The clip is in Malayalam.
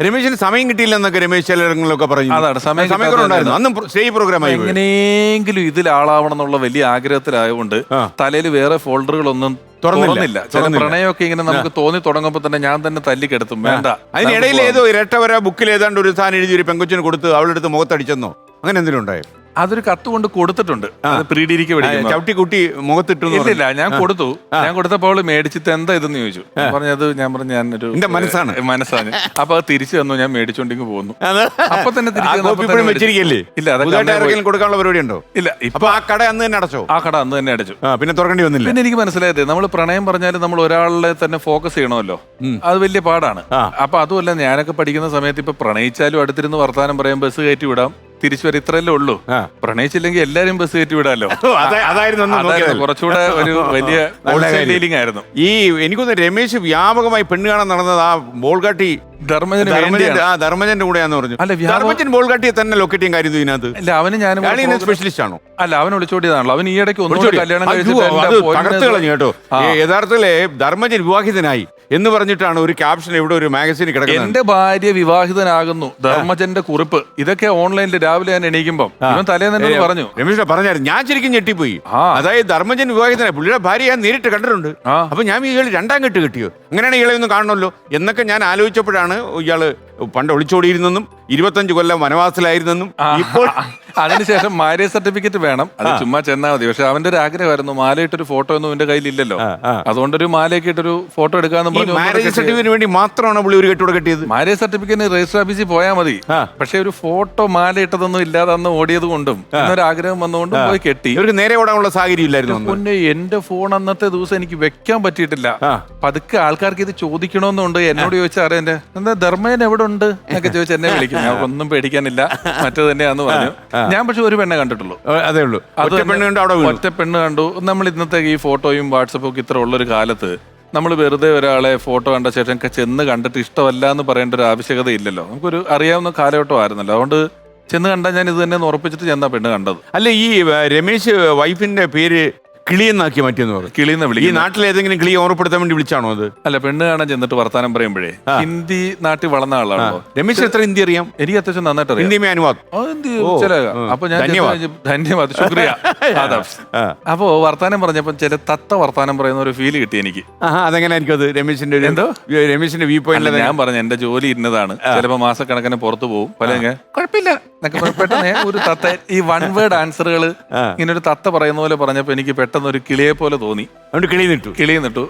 രമേശിന് സമയം കിട്ടിയില്ലെന്നൊക്കെ രമേശ് ചിലരങ്ങളിലൊക്കെ പറഞ്ഞു. അതാണ്, സമയം സമയക്കുറവുണ്ടായിരുന്നു അന്നും സ്റ്റേജ് പ്രോഗ്രാം ആയി എങ്ങനെയെങ്കിലും ഇതിൽ ആളാവണം എന്നുള്ള വലിയ ആഗ്രഹത്തിലായതുകൊണ്ട്. തലയിൽ വേറെ ഫോൾഡറുകളൊന്നും തുറന്നില്ല. ചില പ്രണയമൊക്കെ ഇങ്ങനെ നമുക്ക് തോന്നി തുടങ്ങുമ്പോൾ തന്നെ ഞാൻ തന്നെ തല്ലിക്കെടുത്തും. വേണ്ട. അതിനിടയിൽ ഏതോ ഇരട്ടവര ബുക്കിൽ ഏതാണ്ട് ഒരു സാധനം എഴുതി ഒരു പെങ്കൊച്ചിന് കൊടുത്ത് അവളെടുത്ത് മുഖത്തടിച്ചെന്നോ? അങ്ങനെ എന്തെങ്കിലും ഉണ്ടായോ? അതൊരു കത്ത് കൊണ്ട് കൊടുത്തിട്ടുണ്ട്. അത് പ്രീഡിരിക്ക് ചവിട്ടി കുട്ടി മുഖത്തിട്ടു എന്ന് ഇല്ലില്ല ഞാൻ കൊടുത്തു. ഞാൻ കൊടുത്തപ്പോൾ അവൾ മേടിച്ചിട്ട് എന്താ ഇതെന്ന് ചോദിച്ചു. ഞാൻ പറഞ്ഞത് ഞാൻ പറഞ്ഞു ഞാനൊരു എന്റെ മനസ്സാണ്. മനസ്സാണ്. അപ്പൊ അത് തിരിച്ചു തന്നു ഞാൻ മേടിച്ചോണ്ടിങ്ങ് പോന്നു. അത് അപ്പൊ തന്നെ ആ തിരിച്ചു കോപ്പി ഇപ്പോഴും വെച്ചിരിക്കല്ലേ? ഇല്ല അതൊക്കെ പുതുതായിട്ട് അന്നേ പോയി. ആർക്കെങ്കിലും കൊടുക്കാനുള്ള പരിപാടി ഉണ്ടോ? ഇല്ല ഇപ്പൊ അപ്പൊ ആ കട അന്ന് തന്നെ അടച്ചോ? ആ കട അന്ന് തന്നെ അടച്ചു. ആ പിന്നെ തുറക്കേണ്ടി വന്നില്ല. പിന്നെ എനിക്ക് മനസ്സിലായത് നമ്മൾ പ്രണയം പറഞ്ഞാൽ നമ്മൾ ഒരാളെ തന്നെ ഫോക്കസ് ചെയ്യണമല്ലോ. അത് വലിയ പാടാണ്. ആ. അപ്പൊ അതുമല്ല ഞാനൊക്കെ പഠിക്കുന്ന സമയത്ത് ഇപ്പൊ പ്രണയിച്ചാലും അടുത്തിരുന്ന് വർത്താനം പറയാൻ ബസ് കയറ്റി വിടാം. തിരിച്ചു വരെ ഇത്രയല്ലേ ഉള്ളൂ. പ്രണയിച്ചില്ലെങ്കിൽ എല്ലാരും ബസ് കയറ്റി വിടാലോ? അതായിരുന്നു കുറച്ചുകൂടെ ഒരു വലിയ ഫീലിംഗ് ആയിരുന്നു. ഈ എനിക്കൊന്ന് രമേശ് വ്യാപകമായി പെണ്ണ് കാണാൻ നടന്നത് ആ ബോൾഗാട്ടി ധർമ്മജന് ധർമ്മജന്റെ കൂടെയാന്ന് പറഞ്ഞു. അല്ല, ധർമ്മജൻ ബോൾഗാട്ടിയെ തന്നെ ലൊക്കേറ്റ് ചെയ്യാൻ കാര്യം ഇതിനകത്ത്. അല്ല അവന് program- സ്പെഷ്യലിസ്റ്റ് ആണോ? അല്ല അവൻ ഒളിച്ചോടിയതാണല്ലോ അവൻ ഈ ഇടയ്ക്ക് ഒന്നും കല്യാണം കഴിച്ചു കേട്ടോ. യഥാർത്ഥത്തിലെ ധർമ്മജൻ വിവാഹിതനായി. എന്ന് പറഞ്ഞിട്ടാണ് ഒരു ക്യാപ്ഷൻ ഇവിടെ ഒരു മാഗസീനിൽ കിടക്കുന്നത്. എന്റെ ഭാര്യ വിവാഹിതനാകുന്നു. ധർമ്മജന്റെ കുറിപ്പ്. ഇതൊക്കെ ഓൺലൈനിൽ രാവിലെ ഞാൻ എണീക്കുമ്പോൾ ഇവൻ തലേന്ന് എന്നോട് പറഞ്ഞു. രമേഷ് പറഞ്ഞായിരുന്നു. ഞാൻ ശരിക്കും ഞെട്ടിപ്പോയി. ആ. അതായത് ധർമ്മജൻ വിവാഹിതനായി. പുള്ളിയുടെ ഭാര്യ ഞാൻ നേരിട്ട് കണ്ടിട്ടുണ്ട്. ആ. അപ്പൊ ഞാൻ ഇയാൾ രണ്ടാം കെട്ട് കിട്ടിയോ? അങ്ങനെയാണ് ഇയാളെ ഒന്നും കാണണമല്ലോ? എന്നൊക്കെ ഞാൻ ആലോചിച്ചപ്പോഴാണ് ഇയാൾ പണ്ട് ഒളിച്ചോടിയിരുന്നെന്നും ഇരുപത്തഞ്ച് കൊല്ലം വനവാസിലായിരുന്നെന്നും ഇപ്പോൾ അതിനുശേഷം മാര്യേജ് സർട്ടിഫിക്കറ്റ് വേണം. അത് ചുമ്മാ ചെന്നാൽ മതി. പക്ഷെ അവന്റെ ഒരു ആഗ്രഹമായിരുന്നു മാലയിട്ടൊരു ഫോട്ടോ ഒന്നും എന്റെ കയ്യിലില്ലല്ലോ. അതുകൊണ്ടൊരു മാലയൊക്കെ ഇട്ടൊരു ഫോട്ടോ എടുക്കാന്ന് പറഞ്ഞു മാരേജ് സർട്ടിഫിക്കറ്റിന് വേണ്ടി മാത്രമാണ് പുള്ളി ഒരു കെട്ടോടെ കെട്ടിയത്? മാര്യേജ് സർട്ടിഫിക്കറ്റിന് രജിസ്റ്റർ ഓഫീസിൽ പോയാൽ മതി. പക്ഷെ ഒരു ഫോട്ടോ മാല ഇട്ടതൊന്നും ഇല്ലാതെ അന്ന് ഓടിയത് കൊണ്ടും എന്നൊരു ആഗ്രഹം വന്നുകൊണ്ടും പോയി കെട്ടി. നേരെ ഓടാനുള്ള സാഹചര്യം ഇല്ലായിരുന്നു പിന്നെ എന്റെ ഫോൺ അന്നത്തെ ദിവസം എനിക്ക് വെക്കാൻ പറ്റിയിട്ടില്ല. പതുക്കെ ആൾക്കാർക്ക് ഇത് ചോദിക്കണമെന്നുണ്ട്. എന്നോട് ചോദിച്ചാൽ അറിയാം എന്റെ എന്താ ധർമ്മേൻ എവിടെ ഉണ്ട് എന്നൊക്കെ ചോദിച്ചാൽ എന്നെ വിളിക്കും. ഞാൻ ഒന്നും പേടിക്കാനില്ല. മറ്റേ തന്നെയാന്ന് പറഞ്ഞു. ഞാൻ പക്ഷെ ഒരു പെണ്ണെ കണ്ടിട്ടുള്ളൂ. അതേ ഉള്ളൂ. ഒറ്റ പെണ്ണ് കണ്ടു അവിടെ വീണു. ഒറ്റ പെണ്ണ് കണ്ടു. നമ്മൾ ഇന്നത്തെ ഈ ഫോട്ടോയും വാട്സപ്പും ഒക്കെ ഇത്ര ഉള്ളൊരു കാലത്ത് നമ്മൾ വെറുതെ ഒരാളെ ഫോട്ടോ കണ്ട ശേഷം ചെന്ന് കണ്ടിട്ട് ഇഷ്ടമല്ല എന്ന് പറയേണ്ട ഒരു ആവശ്യകത ഇല്ലല്ലോ. നമുക്കൊരു അറിയാവുന്ന കാലഘട്ടം ആയിരുന്നല്ലോ. അതുകൊണ്ട് ചെന്ന് കണ്ടാൽ ഞാൻ ഇത് തന്നെ ഉറപ്പിച്ചിട്ട് ചെന്നാ പെണ്ണ് കണ്ടത്. അല്ല ഈ രമേശ് വൈഫിന്റെ പേര് കിളിയെന്നാക്കി മാറ്റിയെന്ന് പറഞ്ഞു. കിളിന്ന് ഈ വിളിക്കും നാട്ടിൽ ഏതെങ്കിലും കിളിയെ ഓർമ്മപ്പെടുത്താൻ വേണ്ടി വിളിച്ചാണോ അത്? അല്ല പെണ്ണ് കാണാൻ ചെന്നിട്ട് വർത്താനം പറയുമ്പോഴേ ഹിന്ദി നാട്ടിൽ വളർന്ന ആളാണോ? രമേശ് എത്ര ഹിന്ദി അറിയാം? എനിക്ക് അത്യാവശ്യം നന്നായിട്ട് അറിയാം ഹിന്ദി മേ അനുവാദ്. ഹിന്ദി ചില. അപ്പൊ ഞാൻ ധന്യവാദ്. ധന്യവാദ്. ശുക്രിയ. അപ്പോ വർത്താനം പറഞ്ഞപ്പോ ചില തത്ത വർത്താനം പറയുന്ന ഒരു ഫീൽ കിട്ടി എനിക്ക്. അതെങ്ങനെ അതെങ്ങനെയായിരിക്കും അത്? രമേശിന്റെ ഒരു എന്തോ? രമേശിന്റെ വ്യൂ പോയിന്റ് ഞാൻ പറഞ്ഞു എന്റെ ജോലി ഇന്നതാണ്. ചിലപ്പോ മാസക്കണക്കിന് പുറത്തു പോകും. പല കുഴപ്പമില്ല. പെട്ടെന്ന് ഒരു തത്ത ഈ വൺ വേർഡ് ആൻസറുകൾ ഇങ്ങനെ ഒരു തത്ത പറയുന്ന പോലെ പറഞ്ഞപ്പോ എനിക്ക് പെട്ടെന്ന് ഒരു കിളിയെ പോലെ തോന്നി. അതുകൊണ്ട് കിളി നിട്ടു. കിളിയെ നിട്ടു.